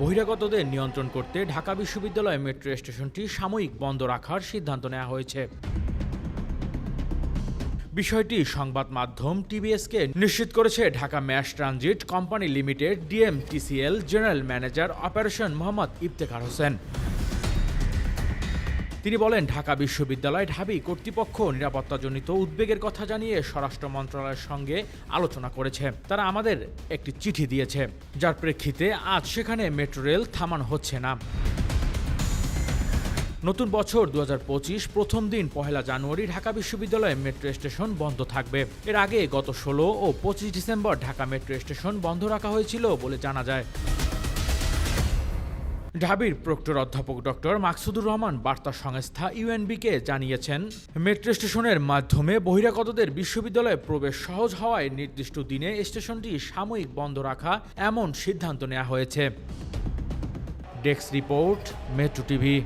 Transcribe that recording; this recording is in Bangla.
বহিরাগতদের নিয়ন্ত্রণ করতে ঢাকা বিশ্ববিদ্যালয় মেট্রো স্টেশনটি সাময়িক বন্ধ রাখার সিদ্ধান্ত নেওয়া হয়েছে। বিষয়টি সংবাদ মাধ্যম টিবিএসকে নিশ্চিত করেছে। Dhaka mass transit company limited DMTCL general manager operation Mohammad Iftekhar Hossain. তিনি বলেন, ঢাকা বিশ্ববিদ্যালয় ঢাবি কর্তৃপক্ষ নিরাপত্তাজনিত উদ্বেগের কথা জানিয়ে স্বরাষ্ট্র মন্ত্রণালয়ের সঙ্গে আলোচনা করেছে। তারা আমাদের একটি চিঠি দিয়েছে। যার প্রেক্ষিতে আজ সেখানে মেট্রো রেল থামানো হচ্ছে না। নতুন বছর দু হাজার পঁচিশ প্রথম দিন পহেলা জানুয়ারি ঢাকা বিশ্ববিদ্যালয়ে মেট্রো স্টেশন বন্ধ থাকবে। এর আগে গত ষোলো ও পঁচিশ ডিসেম্বর ঢাকা মেট্রো স্টেশন বন্ধ রাখা হয়েছিল বলে জানা যায়। ঢাবির প্রক্টর অধ্যাপক ডক্টর মাকসুদুর রহমান বার্তা সংস্থা ইউএনবিকে জানিয়েছেন, মেট্রো স্টেশনের মাধ্যমে বহিরাগতদের বিশ্ববিদ্যালয়ে প্রবেশ সহজ হওয়ায় নির্দিষ্ট দিনে স্টেশনটি সাময়িক বন্ধ রাখা এমন সিদ্ধান্ত নেওয়া হয়েছে। Desk report, metro TV.